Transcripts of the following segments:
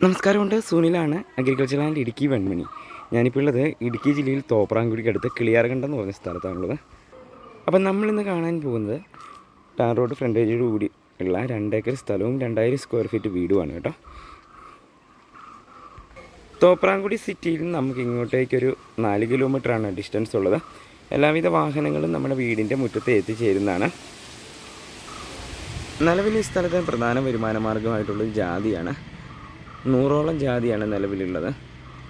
നമസ്കാരമുണ്ട്. സുനിലാണ് agriculture and Idukki Venmani. ഞാനിപ്പോൾ ഉള്ളത് ഇടുക്കി ജില്ലയിൽ തോപ്രാങ്കുടിക്ക് അടുത്ത് കിളിയാർകണ്ടം എന്ന് പറഞ്ഞ സ്ഥലത്താണുള്ളത്. അപ്പം നമ്മളിന്ന് കാണാൻ പോകുന്നത് ടാർ റോഡ് ഫ്രണ്ടേജോട് കൂടി ഉള്ള രണ്ടേക്കർ സ്ഥലവും രണ്ടായിരം സ്ക്വയർ ഫീറ്റ് വീടുമാണ് കേട്ടോ. തോപ്രാങ്കുടി സിറ്റിയിൽ നിന്ന് നമുക്ക് ഇങ്ങോട്ടേക്കൊരു നാല് കിലോമീറ്ററാണ് ഡിസ്റ്റൻസ് ഉള്ളത്. എല്ലാവിധ വാഹനങ്ങളും നമ്മുടെ വീടിന്റെ മുറ്റത്ത് എത്തിച്ചേരുന്നതാണ്. നിലവിൽ ഈ സ്ഥലത്തെ പ്രധാന വരുമാന മാർഗമായിട്ടുള്ളത് ജാതിയാണ് നൂറോളം ജാതിയാണ് നിലവിലുള്ളത്.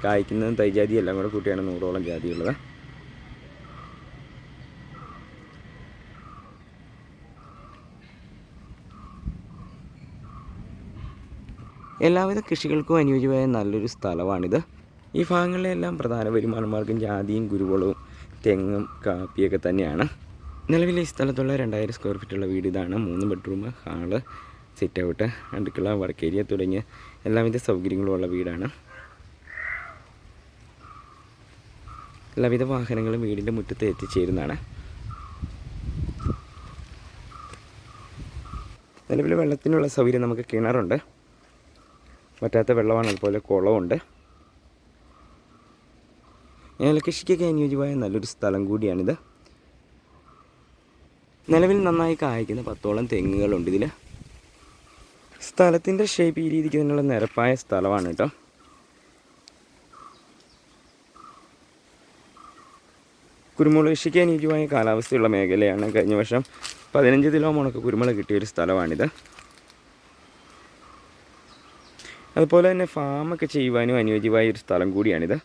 കായ്ക്കുന്നതും തൈജാതി എല്ലാം കൂടെ കൂട്ടിയാണ് നൂറോളം ജാതിയുള്ളത്. എല്ലാവിധ കൃഷികൾക്കും അനുയോജ്യമായ നല്ലൊരു സ്ഥലമാണിത്. ഈ ഭാഗങ്ങളിലെല്ലാം പ്രധാന വരുമാന മാർഗം ജാതിയും കുരുവളവും തെങ്ങും കാപ്പിയൊക്കെ തന്നെയാണ്. നിലവിൽ ഈ സ്ഥലത്തുള്ള രണ്ടായിരം സ്ക്വയർ ഫീറ്റുള്ള വീട് ഇതാണ്. മൂന്ന് ബെഡ്റൂം ഹാൾ സിറ്റ് ഔട്ട് അടുക്കള വർക്ക് ഏരിയ തുടങ്ങിയ എല്ലാവിധ സൗകര്യങ്ങളുമുള്ള വീടാണ്. എല്ലാവിധ വാഹനങ്ങളും വീടിന്റെ മുറ്റത്ത് എത്തിച്ചേരുന്നതാണ്. നിലവിൽ വെള്ളത്തിനുള്ള സൗകര്യം നമുക്ക് കിണറുണ്ട്. പറ്റാത്ത വെള്ളമാണ് അതുപോലെ കുളമുണ്ട് ഏലകൃഷിക്കൊക്കെ അനുയോജ്യമായ നല്ലൊരു സ്ഥലം കൂടിയാണിത്. നിലവിൽ നന്നായി കായ്ക്കുന്ന പത്തോളം തെങ്ങുകളുണ്ട് ഇതിൽ സ്ഥലത്തിന്റെ ഷേപ്പ് ഈ രീതിക്ക് തന്നെയുള്ള നിരപ്പായ സ്ഥലമാണ് കേട്ടോ കുരുമുളക് കൃഷിക്ക് അനുയോജ്യമായ കാലാവസ്ഥയുള്ള മേഖലയാണ് കഴിഞ്ഞ വർഷം പതിനഞ്ച് കിലോ മുണക്ക് കുരുമുളക് കിട്ടിയൊരു സ്ഥലമാണിത്. അതുപോലെ തന്നെ ഫാമൊക്കെ ചെയ്യുവാനും അനുയോജ്യമായ ഒരു സ്ഥലം കൂടിയാണിത്.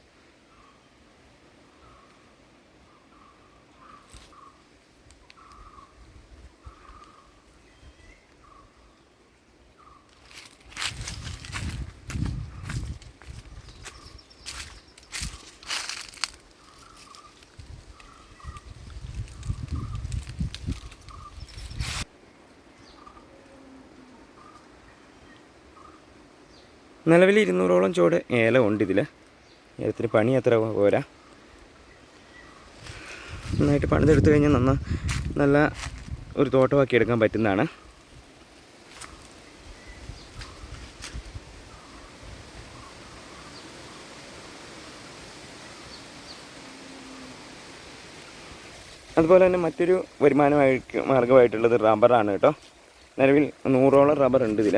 നിലവിൽ ഇരുന്നൂറോളം ചുവട് ഏലം ഉണ്ട് ഇതിൽ ഏലത്തിന് പണി അത്ര പോരാ. നന്നായിട്ട് പണിതെടുത്തു കഴിഞ്ഞാൽ നന്ന നല്ല ഒരു തോട്ടമാക്കി എടുക്കാൻ പറ്റുന്നതാണ്. അതുപോലെ തന്നെ മറ്റൊരു വരുമാനമായി മാർഗമായിട്ടുള്ളത് റബ്ബറാണ് കേട്ടോ. നിലവിൽ നൂറോളം റബ്ബർ ഉണ്ട് ഇതിൽ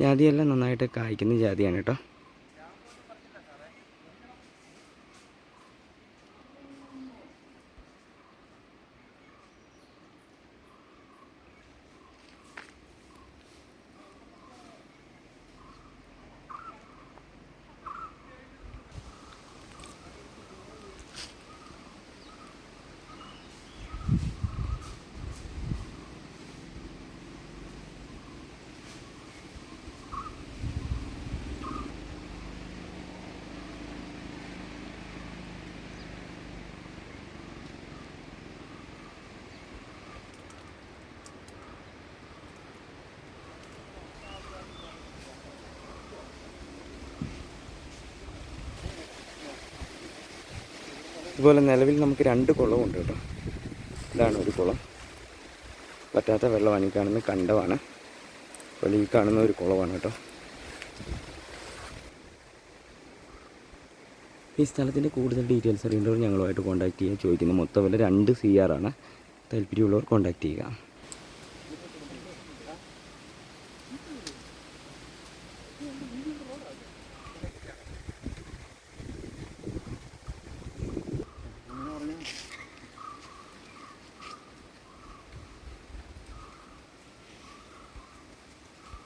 ജാതിയെല്ലാം നന്നായിട്ട് കായ്ക്കുന്ന ജാതിയാണ് കേട്ടോ. അതുപോലെ നിലവിൽ നമുക്ക് രണ്ട് കുളമുണ്ട് കേട്ടോ. ഇതാണ് ഒരു കുളം. പറ്റാത്ത വെള്ളമാണ് ഈ കാണുന്ന കണ്ടമാണ് അതുപോലെ ഈ കാണുന്ന ഒരു കുളമാണ് കേട്ടോ. ഈ സ്ഥലത്തിന്റെ കൂടുതൽ ഡീറ്റെയിൽസ് അറിയേണ്ടവർ ഞങ്ങളുമായിട്ട് കോൺടാക്ട് ചെയ്യുക. ചോദിക്കുന്നത് മൊത്തം വില രണ്ട് സി ആർ ആണ്. താല്പര്യമുള്ളവർ കോൺടാക്ട് ചെയ്യുക.